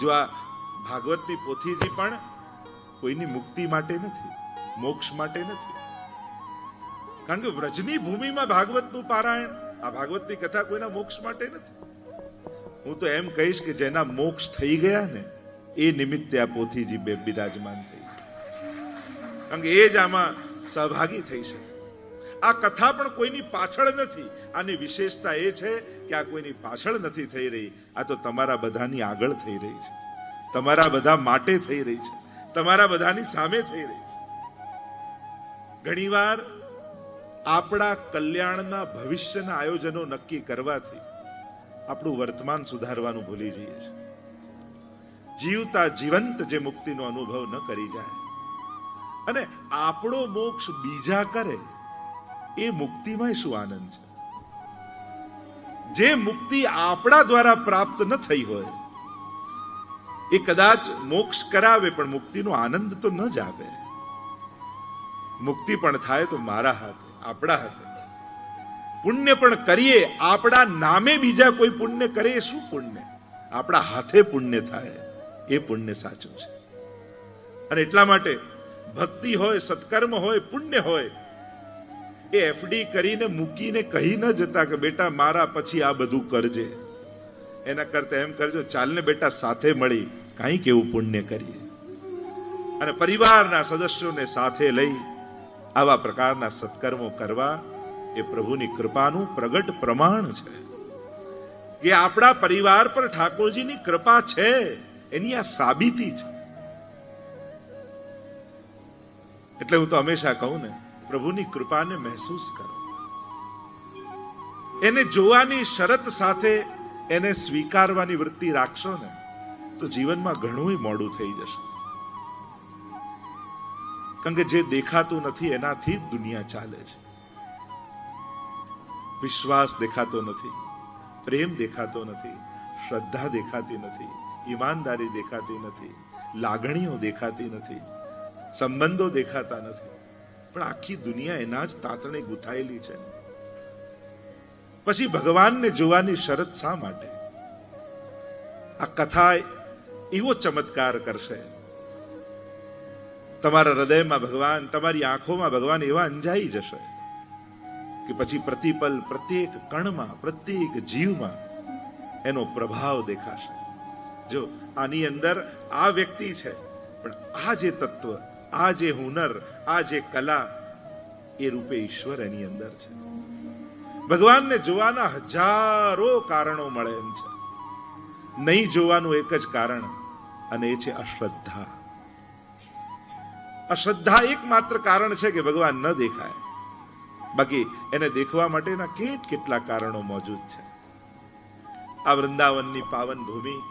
જો આ ભાગવતની પોથીજી પણ કોઈની મુક્તિ માટે નથી, મોક્ષ માટે નથી. કારણ કે વ્રજની ભૂમિમાં ભાગવતનું પારાયણ, આ ભાગવતની કથા કોઈના મોક્ષ માટે નથી. હું તો એમ કહીશ કે જેના મોક્ષ થઈ ગયા ને, એ નિમિત્તે આ પોથીજી બે બિરાજમાન થઈ છે. કારણ કે એ જ આમાં સહભાગી થઈ શકે. આ કથા પણ કોઈની પાછળ નથી. આની વિશેષતા એ છે કે આ કોઈની પાછળ નથી થઈ રહી. આ તો તમારા બધાની આગળ થઈ રહી છે. તમારા બધા માટે થઈ રહી છે. તમારા બધાની સામે થઈ રહી છે. ઘણીવાર આપણા કલ્યાણના ભવિષ્યના આયોજનો નક્કી કરવાથી આપણું વર્તમાન સુધારવાનું ભૂલી જઈએ છીએ. જીવતા જીવંત જે મુક્તિનો અનુભવ ન કરી જાય. અને આપણો મોક્ષ બીજા કરે એ મુક્તિમાં શું આનંદ છે? જે મુક્તિ આપણા દ્વારા પ્રાપ્ત ન થઈ હોય, એ કદાચ મોક્ષ કરાવે, પણ મુક્તિનો આનંદ તો ન જ આવે મુક્તિ પણ થાય તો મારા હાથે, આપણા હાથે. પુણ્ય પણ કરીએ, આપણા નામે બીજા કોઈ પુણ્ય કરે, એ શું પુણ્ય? આપણા હાથે પુણ્ય થાય, એ પુણ્ય સાચું છે. અને એટલા માટે ભક્તિ હોય, સત્કર્મ હોય, પુણ્ય હોય એ એફડી કરીને મૂકીને કહી ન જતા કે બેટા મારા પછી આ બધું કરજે. એના કરતા એમ કરજો, ચાલને બેટા સાથે મળી કાંઈક એવું પુણ્ય કરીએ. અને પરિવારના સદસ્યોને સાથે લઈ આવા પ્રકારના સત્કર્મો કરવા એ પ્રભુની કૃપાનું પ્રગટ પ્રમાણ છે. કે આપણા પરિવાર પર ઠાકોરજીની કૃપા છે, એની આ સાબિતી છે. એટલે હું તો હંમેશા કહું ને પ્રભુની કૃપાને મહેસૂસ કરો. એને જોવાની શરત સાથે એને સ્વીકારવાની વૃત્તિ રાખશો ને, તો જીવનમાં ઘણું મોડું થઈ જશે. કારણ કે જે દેખાતું નથી એનાથી દુનિયા ચાલે છે. વિશ્વાસ દેખાતો નથી, પ્રેમ દેખાતો નથી, શ્રદ્ધા દેખાતી નથી, ઈમાનદારી દેખાતી નથી, લાગણીઓ દેખાતી નથી, સંબંધો દેખાતા નથી. પણ આખી દુનિયા એના જ તાતણે ગુથાયેલી છે. પછી ભગવાનને જોવાની શરત શા માટે? આ કથા એવો ચમત્કાર કરશે. તમારા હૃદયમાં ભગવાન, તમારી આંખોમાં ભગવાન એવા અંજાઈ જશે કે પછી પ્રતિપલ પ્રત્યેક કણમાં, પ્રત્યેક જીવમાં એનો પ્રભાવ દેખાશે. જો આની અંદર આ વ્યક્તિ છે, પણ આ જે તત્વ આ જે હુનર, આ જે કલા, એ રૂપે ઈશ્વર એની અંદર છે. ભગવાનને જોવાના હજારો કારણો મળે એમ છે. નહીં જોવાનું એક જ કારણ, અને એ છે અશ્રદ્ધા. અશ્રદ્ધા એકમાત્ર કારણ છે કે ભગવાન ન દેખાય. બાકી એને દેખવા માટેના કેટ કેટલા કારણો મોજૂદ છે. આ વૃંદાવનની પાવન ભૂમિ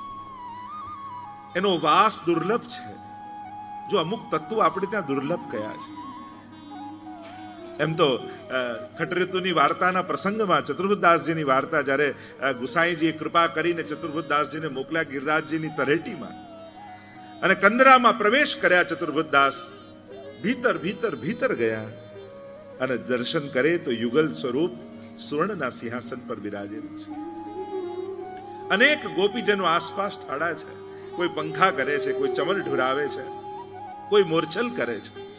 એનો વાસ દુર્લભ છે. જો અમુક તત્વો આપણે ત્યાં દુર્લભ કયા છે. એમ તો ખટરેતુની વાર્તાના પ્રસંગમાં ચતુર્ભુદાસજીની વાર્તા જ્યારે ગુસાઈજીએ કૃપા કરીને ચતુર્ભુદાસજીને મોકલ્યા ગિરિરાજજીની તરેટીમાં. અને કંદરામાં પ્રવેશ કર્યા ચતુર્ભુદાસ ભીતર ભીતર ભીતર ગયા. અને દર્શન કરે તો યુગલ સ્વરૂપ સુવર્ણના સિંહાસન પર બિરાજેલું છે. અનેક ગોપીજનો આસપાસ ઠાડા છે. કોઈ પંખા કરે છે, કોઈ ચમલ ઢુરાવે છે. કોઈ મોરછલ કરે છે.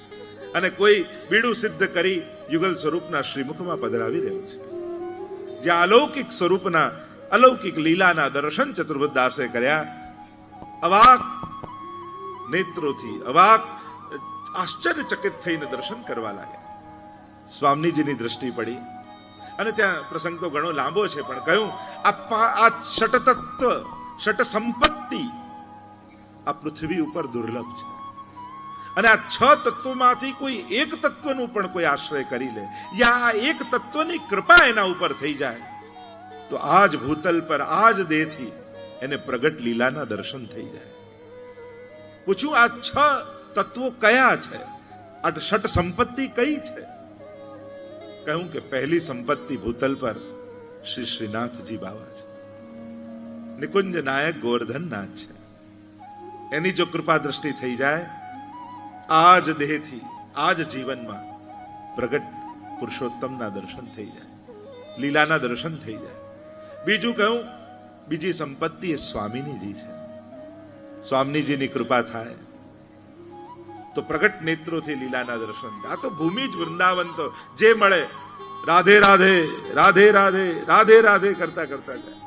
અને કોઈ બીડું સિદ્ધ કરી યુગલ સ્વરૂપના શ્રીમુખમાં પધરાવી રહ્યું છે. જે અલૌકિક સ્વરૂપના, અલૌકિક લીલાના દર્શન ચતુર્ભુદાસે કર્યા. અવાક નેત્રોથી, અવાક આશ્ચર્યચકિત થઈને દર્શન કરવા લાગ્યા. સ્વામીજીની દ્રષ્ટિ પડી. અને ત્યાં પ્રસંગ તો ઘણો લાંબો છે, પણ કહ્યું, આ આ ષટતત્વ ષટ સંપત્તિ આ પૃથ્વી ઉપર દુર્લભ છે. અને આ છ તત્વોમાંથી કોઈ એક તત્વનું પણ કોઈ આશ્રય કરી લે યા આ એક તત્વની કૃપા એના ઉપર થઈ જાય, તો આજ ભૂતલ પર આજ દેહથી એને પ્રગટ લીલાના દર્શન થઈ જાય. પૂછ્યું આ છ તત્વો કયા છે? આ ષટ સંપત્તિ કઈ છે? કહ્યું કે પહેલી સંપત્તિ ભૂતલ પર શ્રી શ્રીનાથજી બાવા છે. નિકુંજ નાયક ગોવર્ધન નાથ છે. એની જો કૃપા દ્રષ્ટિ થઈ જાય આ દેહથી આ જીવનમાં પ્રગટ પુરુષોત્તમના દર્શન થઈ જાય, લીલાના દર્શન થઈ જાય. બીજું કહ્યું બીજી સંપત્તિ એ સ્વામીનીજી છે. સ્વામીજીની કૃપા થાય. તો પ્રગટ નેત્રોથી લીલાના દર્શન આ તો ભૂમિ જ વૃંદાવન તો જે મળે, રાધે રાધે રાધે રાધે રાધે રાધે કરતા કરતા જાય.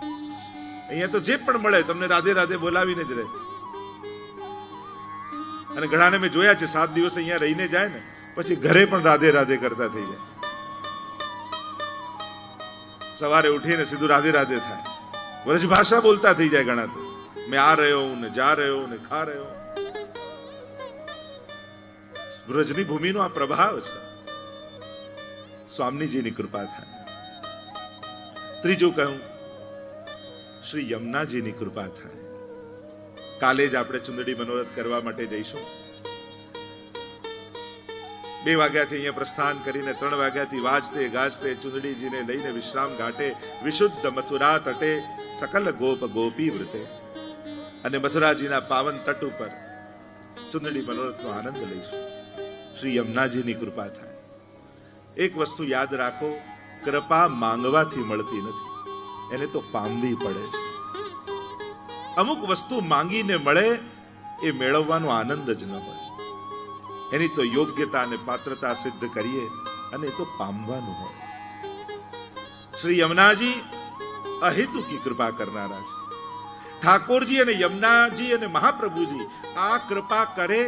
અહીંયા તો જે પણ મળે, તમને રાધે રાધે બોલાવીને જ રહે. અને ઘણાને મેં જોયા છે, સાત દિવસ અહીંયા રહીને જાય ને, પછી ઘરે પણ રાધે રાધે કરતા થઈ જાય. સવારે ઉઠીને સીધું રાધે રાધે થાય. વ્રજ ભાષા બોલતા થઈ જાય ઘણા તો. મેં આ રહ્યો હું, ને જા રહ્યો ને ખા રહ્યો વ્રજની ભૂમિનો આ પ્રભાવ છે. સ્વામીજીની કૃપા થાય. ત્રીજું કહું શ્રી યમુનાજીની કૃપા થાય. કાલે જ આપણે ચુંદડી મનોરથ કરવા માટે જઈશું. બે વાગ્યાથી અહીંયા પ્રસ્થાન કરીને ત્રણ વાગ્યાથી વાજતે, ગાજતે, ચુંદડીજીને લઈને વિશ્રામ ઘાટે, વિશુદ્ધ મથુરા તટે, સકલ ગોપ ગોપી વૃતે. અને મથુરાજીના પાવન તટ ઉપર ચુંદડી મનોરથનો આનંદ લઈશું. શ્રી યમુનાજીની કૃપા થાય. એક વસ્તુ યાદ રાખો, કૃપા માંગવાથી મળતી નથી. એને તો પામવી પડે છે. અમુક વસ્તુ માંગીને મળે, એ મેળવવાનો આનંદ જ ન હોય. એની તો યોગ્યતા અને પાત્રતા સિદ્ધ કરીએ અને તો પામવાનું હોય. શ્રી યમુનાજી અહેતુકી કૃપા કરનારા છે. ઠાકોરજી અને યમુનાજી અને મહાપ્રભુજી આ કૃપા કરે,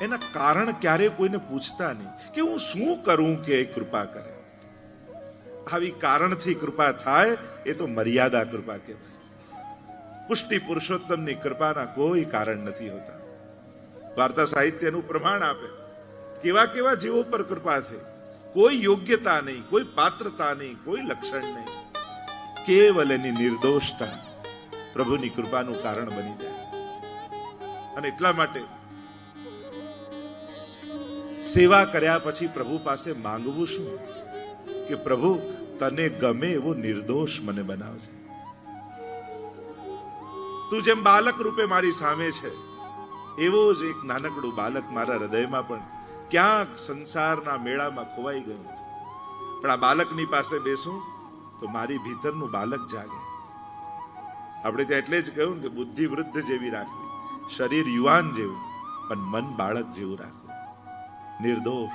એના કારણ ક્યારે કોઈને પૂછતા નહીં કે હું શું કરું કે કૃપા કરે. આવી કારણથી કૃપા થાય, એ તો મર્યાદા કૃપા કહેવાય. પુષ્ટિ પુરુષોત્તમની કૃપાના કોઈ કારણ નથી હોતા. વાર્તા સાહિત્યનું પ્રમાણ આપે. કેવા કેવા જીવો પર કૃપા થઈ કોઈ યોગ્યતા નહીં, કોઈ પાત્રતા નહીં, કોઈ લક્ષણ નહીં. કેવલ એની નિર્દોષતા પ્રભુની કૃપાનું કારણ બની જાય. અને એટલા માટે સેવા કર્યા પછી પ્રભુ પાસે માંગવું શું? કે પ્રભુ, તને ગમે એવો નિર્દોષ મને બનાવજે. તું જેમ બાલક રૂપે મારી સામે છે, એવો જ એક નાનકડું બાલક મારા હૃદયમાં પણ ક્યાંક સંસારના મેળામાં ખોવાઈ ગયું છે. પણ આ બાલકની પાસે બેસું તો મારી ભીતરનું બાલક જાગે. આપણે ત્યાં એટલે જ કહ્યું કે બુદ્ધિ વૃદ્ધ જેવી રાખવી, શરીર યુવાન જેવું, પણ મન બાળક જેવું રાખવું. નિર્દોષ.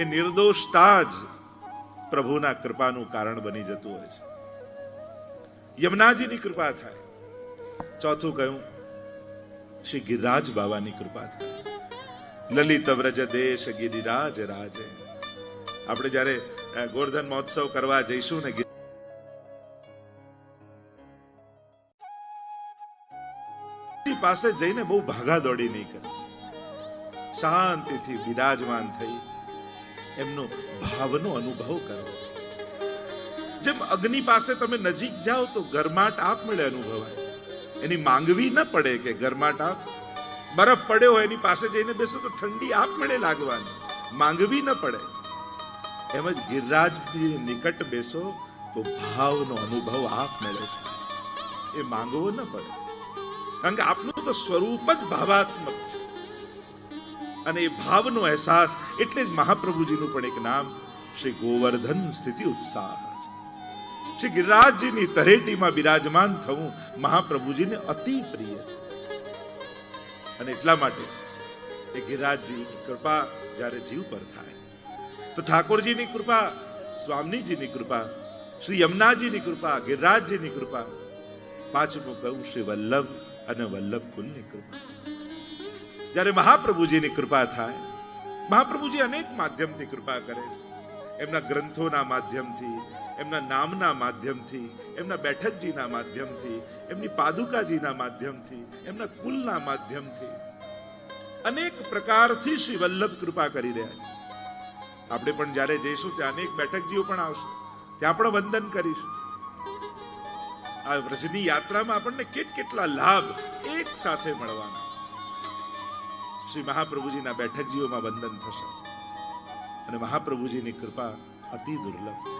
એ નિર્દોષતા જ પ્રભુના કૃપાનું કારણ બની જતું હોય છે. યમુનાજીની કૃપા થાય. ચોથું કહ્યું શ્રી ગિરિરાજ બાબાની કૃપા લલિત વ્રજ દેશ ગિરિરાજ રાજે. આપણે જ્યારે અ, મહોત્સવ કરવા જઈશું ને પાસે જઈને બહુ ભાગા દોડી નહીં કરે શાંતિથી વિરાજમાન થઈ. એમનો ભાવનો અનુભવ કરો જેમ અગ્નિ પાસે તમે નજીક જાઓ તો ગરમાટ આપમેળે અનુભવાય. એની માંગવી ન પડે કે ગરમાટ આપ બરફ પડ્યો હોય એની પાસે જઈને બેસો તો ઠંડી આપમેળે લાગવાની. માંગવી ન પડે. એમ જ ગિરિરાજની નિકટ બેસો તો ભાવનો અનુભવ આપમેળે થાય એ માંગવો ન પડે. કારણ કે આપનું તો સ્વરૂપ જ ભાવાત્મક છે. અને એ ભાવનો અહેસાસ એટલે જ મહાપ્રભુજીનું પણ એક નામ, શ્રી ગોવર્ધન સ્થિતિ ઉત્સાહ. શ્રી ગિરિરાજજીની તરેટીમાં બિરાજમાન થવું મહાપ્રભુજીને અતિ પ્રિય છે. અને એટલા માટે એ ગિરિરાજજીની કૃપા જ્યારે જીવ પર થાય, તો ઠાકોરજીની કૃપા, સ્વામીજીની કૃપા, શ્રી યમુનાજીની કૃપા, ગિરિરાજજીની કૃપા, પાંચમું કહું શ્રી વલ્લભ અને વલ્લભ કુલની કૃપા. જ્યારે મહાપ્રભુજીની કૃપા થાય, મહાપ્રભુજી અનેક માધ્યમથી કૃપા કરે છે. એમના ગ્રંથોના માધ્યમથી, એમના નામના માધ્યમથી, એમના બેઠકજીના માધ્યમથી, એમની પાદુકાજીના માધ્યમથી, એમના કુલના માધ્યમથી અનેક પ્રકારથી શ્રી વલ્લભ કૃપા કરી રહ્યા છે. આપણે પણ જ્યારે જઈશું ત્યાં અનેક બેઠકજીઓ પણ આવશે. ત્યાં પણ વંદન કરીશું. આ વ્રજની યાત્રામાં આપણને કેટ કેટલા લાભ એક સાથે મળવાના શ્રી મહાપ્રભુજીના બેઠકજીઓમાં વંદન થશે. અને મહાપ્રભુજીની કૃપા અતિ દુર્લભ છે.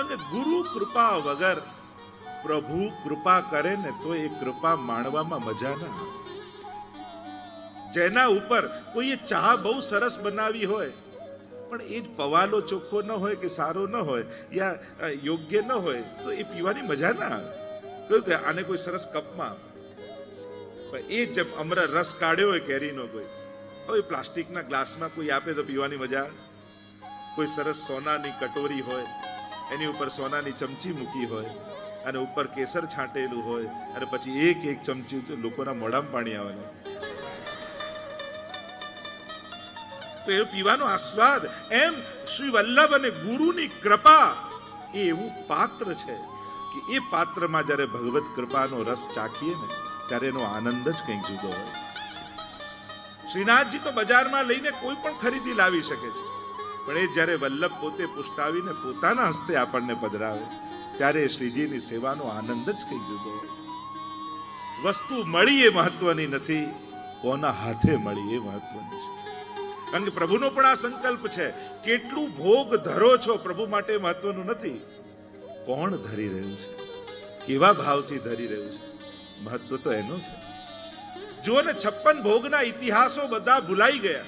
અને ગુરુ કૃપા વગર પ્રભુ કૃપા કરે ને તો એ કૃપા માણવામાં મજા ના જેના ઉપર કોઈએ ચા બહુ સરસ બનાવી હોય, પણ એ જ પવાલો ચોખ્ખો ન હોય કે સારો ન હોય યા યોગ્ય ન હોય, તો એ પીવાની મજા ના આવે. કયું કે આને કોઈ સરસ કપમાં એ જ અમર રસ કાઢ્યો હોય કેરીનો કોઈ હવે પ્લાસ્ટિકના ગ્લાસમાં કોઈ આપે તો પીવાની મજા કોઈ સરસ સોનાની કટોરી હોય, એની ઉપર સોનાની ચમચી મૂકી હોય, અને ઉપર કેસર છાંટેલું હોય, અને પછી એક એક ચમચી લોકોના મોઢામાં પાણી આવે તો એ પીવાનો આસ્વાદ એમ શ્રી વલ્લભ અને ગુરુની કૃપા એ એવું પાત્ર છે કે એ પાત્રમાં જ્યારે ભગવત કૃપાનો રસ ચાખીએ ને, ત્યારે એનો આનંદ જ કંઈક જુદો હોય છે. શ્રીનાથજી તો બજારમાં લઈને કોઈ પણ ખરીદી લાવી શકે છે. પણ એ જ્યારે વલ્લભ પોતે પુષ્ટાવીને પોતાના હસ્તે આપણને પધરાવે, ત્યારે શ્રીજીની સેવાનો આનંદ જ કંઈક જુદો વસ્તુ મળી એ મહત્વની નથી, કોના હાથે મળી એ મહત્વની છે. કારણ કે પ્રભુનો પણ આ સંકલ્પ છે, કેટલું ભોગ ધરો છો પ્રભુ માટે મહત્વનું નથી. કોણ ધરી રહ્યું છે? કેવા ભાવથી ધરી રહ્યું છે? મહત્વ તો એનું છે. જુઓ ને છપ્પન ભોગના ઇતિહાસો બધા ભૂલાઈ ગયા.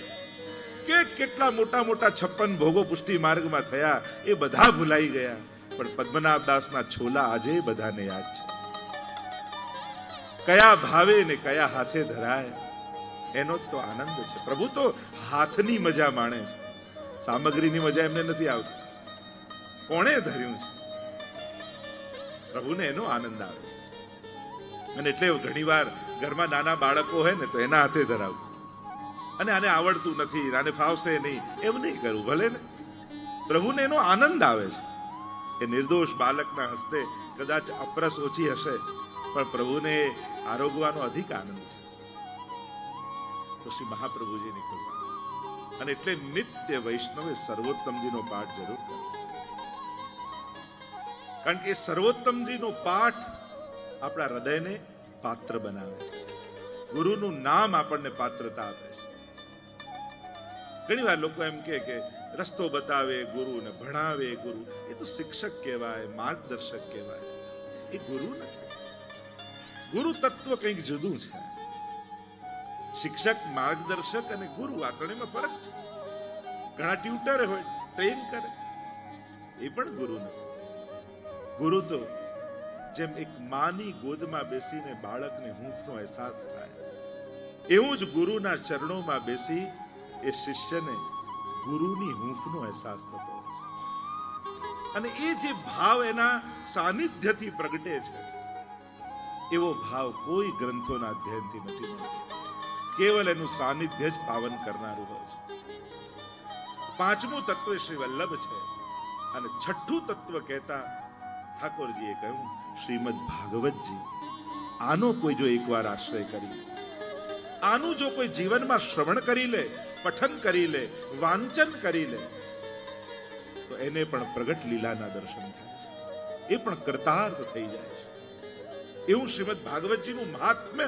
કેટ કેટલા મોટા મોટા છપ્પન ભોગો પુષ્ટિ માર્ગમાં થયા એ બધા ભૂલાઈ ગયા. પણ પદ્મનાભ છોલા આજે બધાને યાદ છે. કયા ભાવે ને કયા હાથે ધરાય, એનો તો આનંદ છે. પ્રભુ તો હાથની મજા માણે છે. સામગ્રીની મજા એમને નથી આવતી. કોણે ધર્યું છે? પ્રભુને એનો આનંદ આવે છે. અને એટલે ઘણીવાર ઘરમાં નાના બાળકો હોય ને તો એના હાથે ધરાવવું અને આને આવડતું નથી આને ફાવશે નહીં એમ નહીં કરવું ભલે ને. પ્રભુને એનો આનંદ આવે છે. એ નિર્દોષ બાળકના હસ્તે કદાચ અપરસ ઓછી હશે, પણ પ્રભુને આરોગવાનો અધિક આનંદ છે. તો શ્રી મહાપ્રભુજીની કૃપા અને એટલે નિત્ય વૈષ્ણવે સર્વોત્તમજીનો પાઠ જરૂર કરે. કારણ કે સર્વોત્તમજીનો પાઠ આપણા હૃદયને પાત્ર બનાવે છે. ગુરુનું નામ આપણને પાત્રતા આપે છે. ઘણી વાર લોકો એમ કે રસ્તો બતાવે ગુરુ ને ભણાવે ગુરુ. એ તો શિક્ષક કહેવાય, માર્ગદર્શક કહેવાય. એ ગુરુ નથી. ગુરુ તત્વ કંઈક જુદું છે. શિક્ષક, માર્ગદર્શક અને ગુરુ આ ત્રણેયમાં ફરક છે. ઘણા ટ્યુટર હોય, ટ્રેન કરે. એ પણ ગુરુ નથી. ગુરુ તો જેમ એક માની ગોદમાં બેસીને બાળકને હૂંફનો અહેસાસ થાય. એવું જ ગુરુના ચરણોમાં બેસી એ શિષ્યને ગુરુની હૂંફનો અહેસાસ થતો હોય છે. અને એ જે ભાવ એના સાનિધ્યથી પ્રગટે છે, એવો ભાવ કોઈ ગ્રંથોના અધ્યયનથી નથી મળતો. કેવલ એનું સાનિધ્ય જ પાવન કરનારું હોય છે. પાંચમું તત્વ શ્રી વલ્લભ છે અને છઠ્ઠું તત્વ કહેતા ઠાકોરજીએ કહ્યું, શ્રીમદ ભાગવતજી, આનો કોઈ જો એકવાર આશ્રય કરી આનું જો કોઈ જીવનમાં શ્રવણ કરી લે, પઠન કરી લે, વાંચન કરી લે, તો એને પણ પ્રગટ લીલાના દર્શન થાય છે. એ પણ કૃતાર્થ થઈ જાય છે. એવું શ્રીમદ ભાગવતજીનું મહાત્મ્ય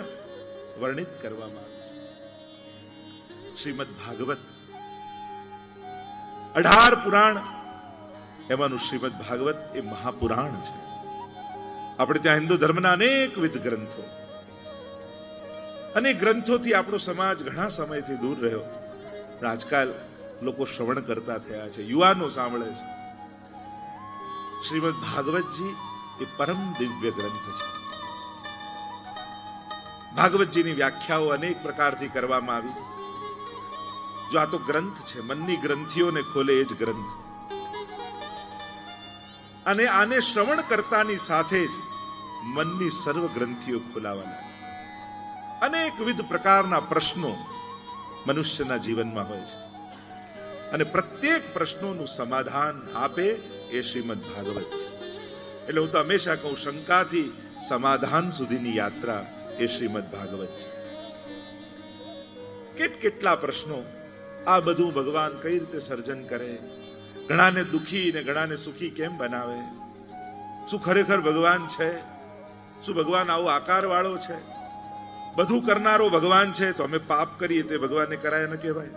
વર્ણિત કરવામાં આવે છે. શ્રીમદ ભાગવત અઢાર પુરાણ એમાંનું શ્રીમદ ભાગવત એ મહાપુરાણ છે. આપણે ત્યાં હિન્દુ ધર્મના અનેકવિધ ગ્રંથો. અને ગ્રંથોથી આપણો સમાજ ઘણા સમયથી દૂર રહ્યો. આજકાલ લોકો શ્રવણ કરતા થયા છે, યુવાનો સાંભળે છે. શ્રીમદ ભાગવતજી એ પરમ દિવ્ય ગ્રંથ છે. ભાગવતજીની વ્યાખ્યાઓ અનેક પ્રકારથી કરવામાં આવી. જો આ તો ગ્રંથ છે, મનની ગ્રંથિઓને ખોલે એ જ ગ્રંથ. અને આને શ્રવણ કરતાની સાથે જ મનની સર્વ ગ્રંથિઓ ખોલાવાના. અનેકવિધ પ્રકારના પ્રશ્નો મનુષ્યના જીવનમાં હોય છે. અને પ્રત્યેક પ્રશ્નોનું સમાધાન આપે એ શ્રીમદ ભાગવત છે. એટલે હું તો હંમેશા કહું, શંકાથી સમાધાન સુધીની યાત્રા એ શ્રીમદ ભાગવત છે. કેટ કેટલા પ્રશ્નો આ બધું ભગવાન કઈ રીતે સર્જન કરે? ઘણાને દુખી ને ઘણાને સુખી કેમ બનાવે? શું ખરેખર ભગવાન છે? શું ભગવાન આવો આકાર વાળો છે? બધું કરનારો ભગવાન છે તો અમે પાપ કરીએ તે ભગવાનને કરાય ન કહેવાય.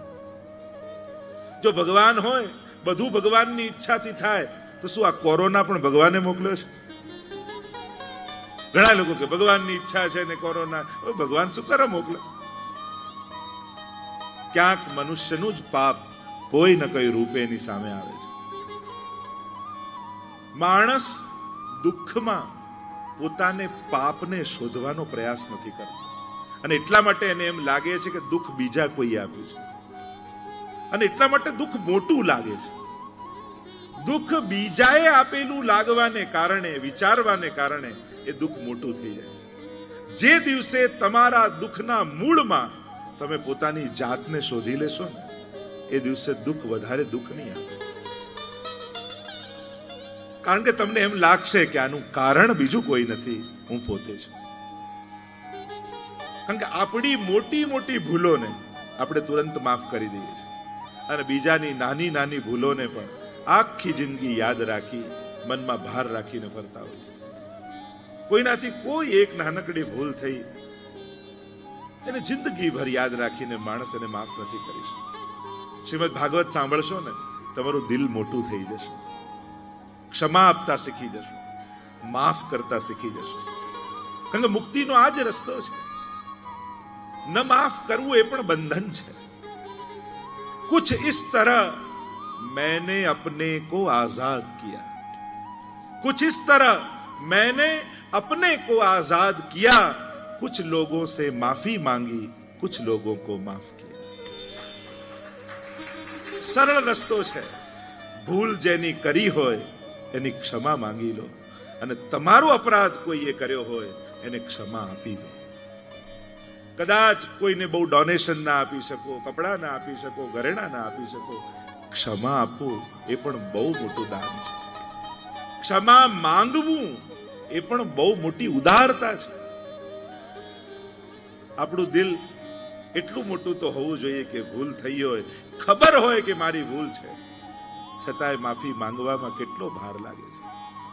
જો ભગવાન હોય, બધું ભગવાનની ઈચ્છાથી થાય, તો શું આ કોરોના પણ ભગવાને મોકલ્યો છે? ઘણા લોકો કે ભગવાનની ઈચ્છા છે ને કોરોના. ભગવાન શું કરે મોકલે? ક્યાંક મનુષ્યનું જ પાપ કોઈ ન કોઈ રૂપે એની સામે આવે છે. માણસ દુઃખમાં પોતાને પાપને શોધવાનો પ્રયાસ નથી કરતો. અને એટલા માટે એને એમ લાગે છે કે દુઃખ બીજા કોઈ આપ્યું છે. અને એટલા માટે દુઃખ મોટું લાગે છે. દુઃખ બીજાએ આપેલું લાગવાને કારણે, વિચારવાને કારણે એ દુઃખ મોટું થઈ જાય છે. જે દિવસે તમારા દુઃખના મૂળમાં તમે પોતાની જાતને શોધી લેશો ને એ દિવસે દુઃખ વધારે દુઃખ નહીં આવે. કારણ કે તમને એમ લાગશે કે આનું કારણ બીજું કોઈ નથી, હું પોતે છું. કારણ કે આપણી મોટી મોટી ભૂલોને આપણે તુરંત માફ કરી દઈએ છીએ. અને બીજાની નાની નાની ભૂલોને પણ આખી જિંદગી યાદ રાખી, મનમાં ભાર રાખીને ફરતા હોય છે. કોઈનાથી કોઈ એક નાનકડી ભૂલ થઈ, એને જિંદગીભર યાદ રાખીને માણસ એને માફ નથી કરી શકતો. શ્રીમદ ભાગવત સાંભળશો ને તમારું દિલ મોટું થઈ જશે ક્ષમા આપતા શીખી જશો માફ કરતા શીખી જશો કારણ કે મુક્તિનો આ જ રસ્તો છે ન માફ કરવું એ પણ બંધન છે कुछ इस तरह मैंने अपने को आजाद किया कुछ इस तरह मैंने अपने को आजाद किया कुछ लोगों से माफी मांगी कुछ लोगों को माफ किया સરળ રસ્તો છે. ભૂલ જેની કરી હોય, એની ક્ષમા માંગી લો. અને તમારો અપરાધ કોઈએ કર્યો હોય, એને ક્ષમા આપી દો. કદાચ કોઈને બહુ ડોનેશન ના આપી શકો, કપડા ના આપી શકો, ઘરેણા ના આપી શકો. ક્ષમા આપવું એ પણ બહુ મોટું દાન છે. ક્ષમા માંગવું, એ પણ બહુ મોટી ઉદારતા છે. આપણું દિલ એટલું મોટું તો હોવું જોઈએ કે ભૂલ થઈ હોય. ખબર હોય કે મારી ભૂલ છે. છતાંય માફી માંગવામાં કેટલો ભાર લાગે છે.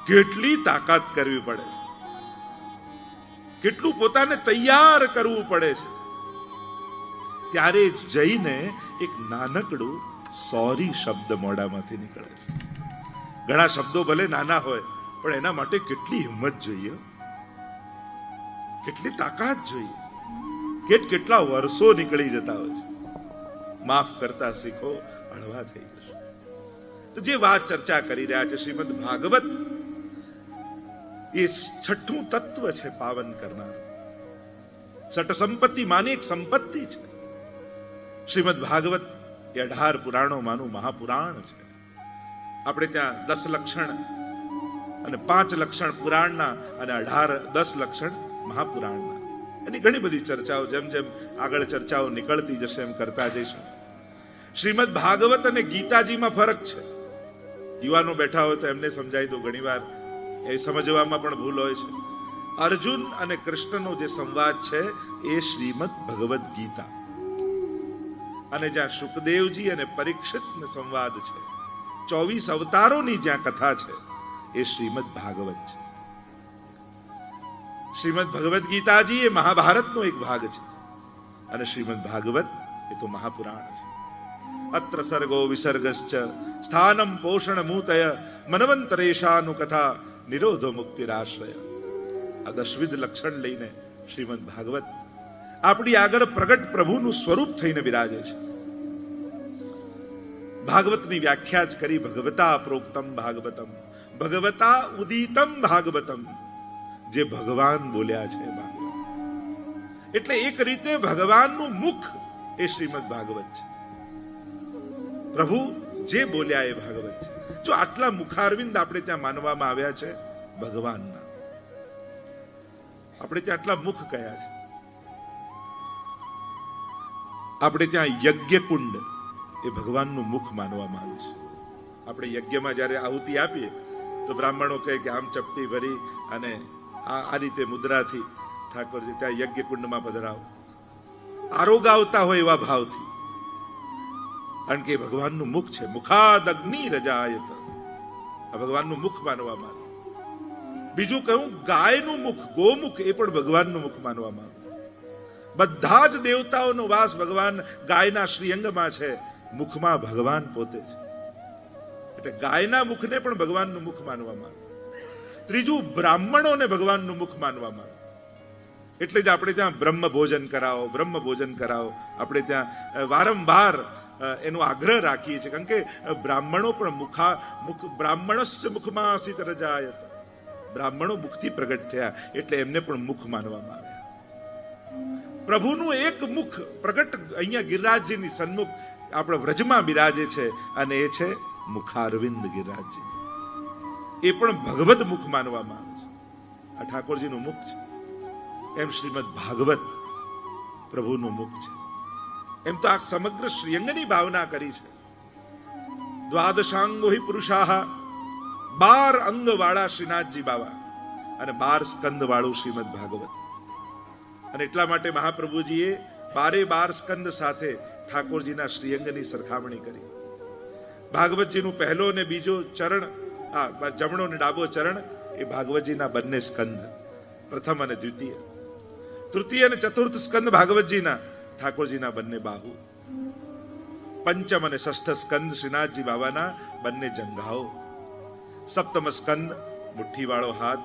કેટલી તાકાત કરવી પડે છે. કેટલું પોતાને તૈયાર કરવું પડે છે. ત્યારે જઈને એક નાનકડું સોરી શબ્દ મોઢામાંથી નીકળે છે. ઘણા શબ્દો ભલે નાના હોય, પણ એના માટે કેટલી હિંમત જોઈએ. કેટલી તાકાત જોઈએ. કેટ કેટલા વર્ષો નીકળી જતા હોય છે. માફ કરતા શીખો, હળવા થઈ જશો. તો જે વાત ચર્ચા કરી રહ્યા છે શ્રીમદ ભાગવત, એ છઠ્ઠું તત્વ છે પાવન કરનાર. સટ સંપત્તિ માની એક સંપત્તિ છે. શ્રીમદ ભાગવત એ અઢાર પુરાણો માનું મહાપુરાણ છે. આપણે ત્યાં દસ લક્ષણ અને પાંચ લક્ષણ પુરાણના અને અઢાર દસ લક્ષણ મહાપુરાણના. એની ઘણી બધી ચર્ચાઓ, જેમ જેમ આગળ ચર્ચાઓ નીકળતી જશે એમ કરતા જઈશું. શ્રીમદ ભાગવત અને ગીતાજીમાં ફરક છે. યુવાનો બેઠા હોય તો એમને સમજાય તો ઘણીવાર. એ સમજવામાં પણ ભૂલ હોય છે. અર્જુન અને કૃષ્ણનો જે સંવાદ છે, એ શ્રીમદ ભગવદ્ ગીતા. અને જ્યાં સુખદેવજી અને પરીક્ષિત સંવાદ છે, ચોવીસ અવતારોની જ્યાં કથા છે, એ શ્રીમદ ભાગવત છે. શ્રીમદ ભગવદ્ ગીતાજી એ મહાભારતનો એક ભાગ છે. અને શ્રીમદ ભાગવત એ તો મહાપુરાણ છે. અત્ર સર્ગો વિસર્ગશ્ચ સ્થાનમ પોષણ મૂતય મનવંતરેશાનું કથા નિરોધો મુક્તિરાશ્રય. આ દશવિધ લક્ષણ લઈને શ્રીમદ ભાગવત આપણી આગળ પ્રગટ પ્રભુનું સ્વરૂપ થઈને બિરાજે છે. ભાગવતની વ્યાખ્યા જ કરી ભગવતા પ્રોક્તમ ભાગવતમ, ભગવતા ઉદિતમ ભાગવતમ. જે ભગવાન બોલ્યા છે ભાગવત. એટલે એક રીતે ભગવાનનું મુખ એ શ્રીમદ ભાગવત છે. પ્રભુ જે બોલ્યા એ ભાગવત છે. જો આટલા મુખારવિંદ આપણે ત્યાં માનવામાં આવ્યા છે, ભગવાનના. આપણે ત્યાં આટલા મુખ કયા છે? આપણે ત્યાં યજ્ઞ કુંડ એ ભગવાનનું મુખ માનવામાં આવે છે. આપણે યજ્ઞમાં જ્યારે આહુતિ આપીએ, તો બ્રાહ્મણો કહે કે આમ ચપટી ભરી અને આ આ રીતે મુદ્રાથી ઠાકોરજી ત્યાં યજ્ઞ કુંડમાં પધરાવો. આરોગ આવતા હોય એવા ભાવથી. કારણ કે ભગવાનનું મુખ છે. મુખાદ અગ્નિ રજાયત. આ ભગવાનનું મુખ માનવામાં આવે. બીજું કહું ગાયનું મુખ, ગોમુખ, એ પણ ભગવાનનું મુખ માનવામાં આવે. બધા જ દેવતાઓનો વાસ ભગવાન ગાયના શ્રીઅંગમાં છે. મુખમાં ભગવાન પોતે છે. એટલે ગાયના મુખને પણ ભગવાનનું મુખ માનવામાં આવે. ત્રીજું બ્રાહ્મણોને ભગવાનનું મુખ માનવામાં આવે. એટલે જ આપણે ત્યાં બ્રહ્મ ભોજન કરાવો, બ્રહ્મ ભોજન કરાવો. આપણે ત્યાં વારંવાર એનો આગ્રહ રાખીએ છીએ. કારણ કે બ્રાહ્મણો પણ મુખા, મુખ, બ્રાહ્મણસ્ય મુખમાં આસિત રજાય બ્રાહ્મણો મુખથી પ્રગટ થયા, એટલે એમને પણ મુખ માનવામાં આવ્યા. પ્રભુનું એક મુખ પ્રગટ અહીંયા ગિરિરાજજીની સન્મુખ આપણે વ્રજમાં બિરાજે છે, અને એ છે મુખારવિંદ ગિરિરાજજી. એ પણ ભગવત મુખ માનવામાં આવે છે. આ ઠાકોરજીનું મુખ છે. એમ શ્રીમદ ભાગવત પ્રભુનું મુખ છે. એમ તો આ સમગ્ર શ્રીઅંગની ભાવના કરી છે. દ્વાદશાંગો હિ પુરુષાહ, બાર અંગ વાળા શ્રીનાથજી બાવા અને બાર સ્કંદ વાળું શ્રીમદ ભાગવત. અને એટલા માટે મહાપ્રભુજીએ બારે બાર સ્કંદ સાથે ઠાકોરજીના શ્રીઅંગની સરખામણી કરી. ભાગવતજીનું પહેલો અને બીજો ચરણ આ જમણો અને ડાબો ચરણ એ ભાગવતજીના બંને સ્કંદ, પ્રથમ અને દ્વિતીય. તૃતીય અને ચતુર્થ સ્કંદ ભાગવતજીના, ઠાકોરજીના બંને બાહુ. પંચમ અને ષષ્ઠ સ્કંદ શ્રીનાથજી બાબાના બંને જંઘાઓ સપ્તમ સ્કંદ, મુઠ્ઠીવાળો હાથ.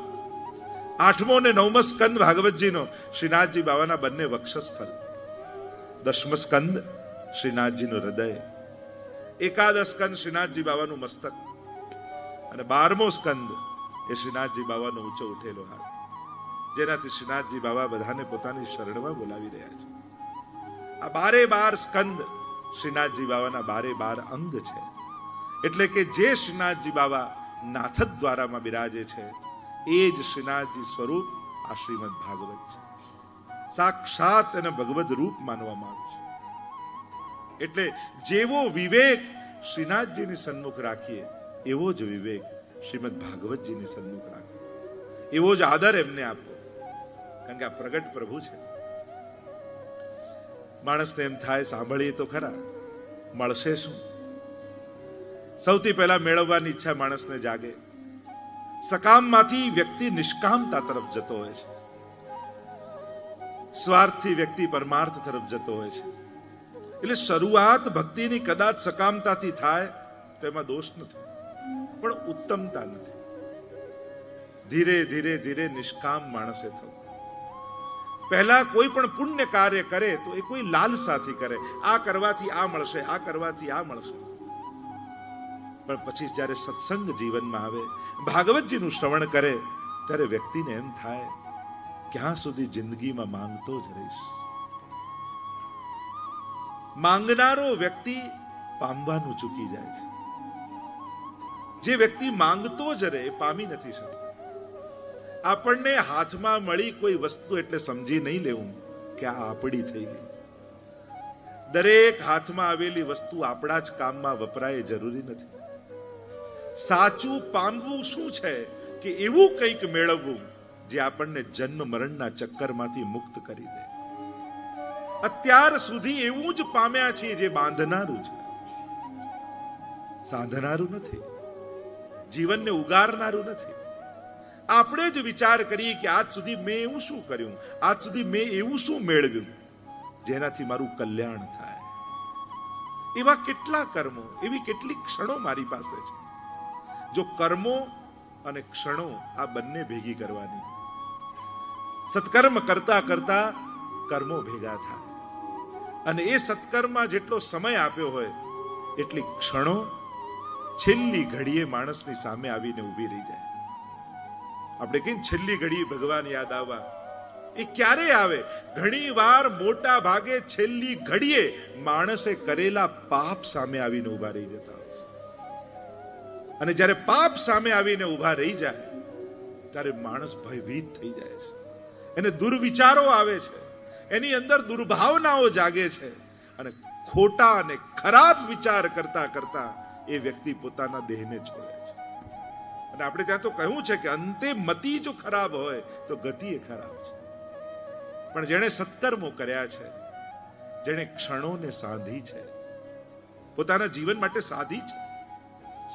આઠમો અને નવમો સ્કંદ ભાગવતજીનો, શ્રીનાથજી બાબાના બંને વક્ષસ્થળ. દશમ સ્કંદ, શ્રીનાથજીનું હૃદય. એકાદશ સ્કંદ શ્રીનાથજી બાબાનું મસ્તક. અને બારમો સ્કંદ એ શ્રીનાથજી બાબાનો ઊંચો ઉઠેલો હાથ. જેનાથી શ્રીનાથજી બાબા બધાને પોતાની શરણમાં બોલાવી રહ્યા છે. આ બારે બાર સ્કંદ શ્રીનાથજી બાબાના બારે બાર અંગ છે. એટલે કે જે શ્રીનાથજી બાબા નાથદ દ્વારામાં બિરાજે છે, એ જ શ્રીનાથજી સ્વરૂપ આ શ્રીમદ ભાગવત છે. સાક્ષાત એને ભગવદ રૂપ માનવામાં આવે છે. એટલે જેવો વિવેક શ્રીનાથજીની સન્મુખ રાખીએ એવો જ વિવેક શ્રીમદ ભાગવતજીને સન્મુખ રાખો. એવો જ આદર એમને આપો. કારણ કે આ પ્રગટ પ્રભુ છે. માણસને એમ થાય, સાંભળીએ તો ખરા. મળશે શું? સૌથી પહેલા મેળવવાની ઈચ્છા માણસને જાગે. સકામમાંથી વ્યક્તિ નિષ્કામતા તરફ જતો હોય છે. સ્વાર્થથી વ્યક્તિ પરમાર્થ તરફ જતો હોય છે. એટલે શરૂઆત ભક્તિની કદાચ સકામતાથી થાય, તો એમાં દોષ નથી. પણ ઉત્તમતા નથી. ધીરે ધીરે ધીરે નિષ્કામ માણસે થવું. પહેલા કોઈ પણ પુણ્ય કાર્ય કરે તો એ કોઈ લાલસાથી કરે. આ કરવાથી આ મળશે, આ કરવાથી આ મળશે. પણ પછી જ્યારે સત્સંગ જીવનમાં આવે, ભાગવતજીનું શ્રવણ કરે, ત્યારે વ્યક્તિને એમ થાય, ક્યાં સુધી જિંદગીમાં માંગતો જ રહીશ? માંગનારો વ્યક્તિ પામવાનું ચૂકી જાય છે. જે વ્યક્તિ માંગતો જ રહે, પામી નથી શકતો. આપણને હાથમાં મળી કોઈ વસ્તુ એટલે સમજી નહીં લેવું કે આ આપણી થઈ ગઈ. દરેક હાથમાં આવેલી વસ્તુ આપણા જ કામમાં વપરાય જરૂરી નથી. સાચું પામવું શું છે કે એવું કંઈક મેળવવું જે આપણને જન્મ મરણના ચક્કરમાંથી મુક્ત કરી દે? અત્યાર સુધી એવું જ પામ્યા છીએ જે બાંધનારું છે. સાધનારું નથી. જીવનને ઉગારનારું નથી. આપણે જ વિચાર કરીએ કે આજ સુધી મેં એવું શું કર્યું? આજ સુધી મેં એવું શું મેળવ્યું? જેનાથી મારું કલ્યાણ થાય. એવા કેટલા કર્મો, એવી કેટલી ક્ષણો મારી પાસે છે. જો કર્મો અને ક્ષણો આ બંને ભેગી કરવાની. સત્કર્મ કરતા કરતા કર્મો ભેગા થાય. અને એ સત્કર્મમાં જેટલો સમય આપ્યો હોય, એટલી ક્ષણો છેલ્લી ઘડીએ માણસની સામે આવીને ઊભી રહી જાય. આપણે કહીએ છેલ્લી ઘડીએ ભગવાન યાદ આવવા. એ ક્યારે આવે? ઘણી વાર મોટા ભાગે છેલ્લી ઘડીએ માણસે કરેલા પાપ સામે આવીને ઊભા રહી જતા અને જ્યારે પાપ સામે આવીને ઊભા રહી જાય, ત્યારે માણસ ભયભીત થઈ જાય છે. એને દુર્વિચારો આવે છે. એની અંદર દુર્ભાવનાઓ જાગે છે. અને ખોટા અને ખરાબ વિચાર કરતા કરતા એ વ્યક્તિ પોતાના દેહને છોડે છે. અને આપણે ત્યાં તો કહ્યું છે કે અંતે મતિ જો ખરાબ હોય, તો ગતિ એ ખરાબ છે. પણ જેણે સત્કર્મો કર્યા છે, જેણે ક્ષણોને સાધી છે, પોતાના જીવન માટે સાધી છે,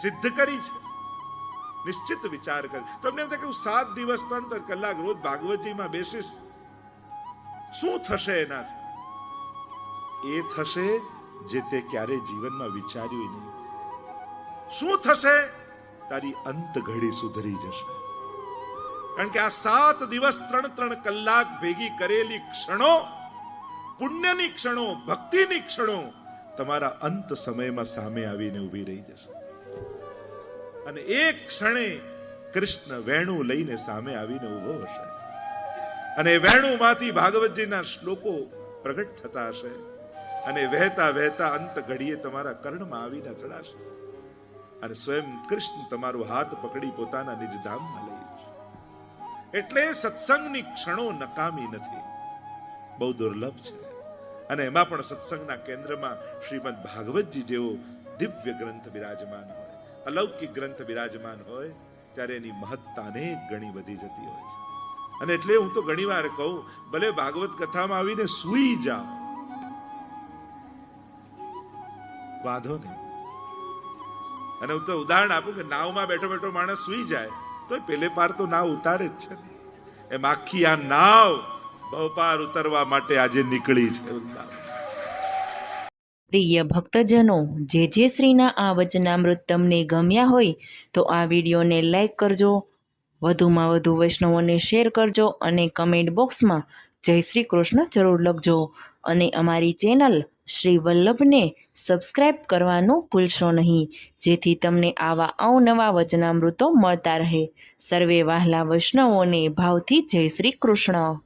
સિદ્ધ કરી છે, નિશ્ચિત વિચાર કરી. તમને એમ થાય કે હું સાત દિવસ, ત્રણ કલાક રોજ ભાગવતજીમાં બેસીશ. શું થશે એનાથી? એ થશે જે તે ક્યારે જીવનમાં વિચાર્યું નહીં. શું થશે? તારી અંત ઘડી સુધરી જશે. કારણ કે આ સાત દિવસ ત્રણ ત્રણ કલાક ભેગી કરેલી ક્ષણો, પુણ્યની ક્ષણો, ભક્તિની ક્ષણો તમારા અંત સમયમાં સામે આવીને ઊભી રહી જશે. અને એક ક્ષણે કૃષ્ણ વેણું લઈને સામે આવીને ઊભો હશે. અને વેણુમાંથી ભાગવતજીના શ્લોકો પ્રગટ થતા હશે. અને વહેતા વહેતા અંત ઘડીએ તમારા કર્ણમાં આવીને ચડાશે અને સ્વયં કૃષ્ણ તમારો હાથ પકડી પોતાના નિજ ધામમાં લઈ જશે એટલે સત્સંગની ક્ષણો નકામી નથી. બહુ દુર્લભ છે. અને એમાં પણ સત્સંગના કેન્દ્રમાં શ્રીમદ ભાગવતજી જેવો દિવ્ય ગ્રંથ બિરાજમાન હોય. અલૌકિક ગ્રંથ બિરાજમાન હોય, ત્યારે એની મહત્તા અનેક ગણી વધી જતી હોય છે. અને એટલે હું તો ઘણી વાર કહું, ભલે ભાગવત કથામાં આવીને સૂઈ જાઓ. વાંધો નહીં. અને હું તો ઉદાહરણ આપું કે નાવમાં બેઠો બેઠો માણસ સૂઈ જાય તો પેલે પાર તો નાવ ઉતારે જ છે એમ આખી આ નાવ બહુપાર ઉતરવા માટે આજે નીકળી છે. પ્રિય ભક્તજનો, જે જે શ્રીના આ વચનામૃત તમને ગમ્યા હોય, તો આ વિડીયોને લાઈક કરજો, વધુમાં વધુ વૈષ્ણવોને શેર કરજો અને કમેન્ટ બોક્સમાં જય શ્રી કૃષ્ણ જરૂર લખજો અને અમારી ચેનલ શ્રી વલ્લભને સબસ્ક્રાઈબ કરવાનું ભૂલશો નહીં. જેથી તમને આવા અવનવા વચનામૃતો મળતા રહે. સર્વે વહાલા વૈષ્ણવોને ભાવથી જય શ્રી કૃષ્ણ.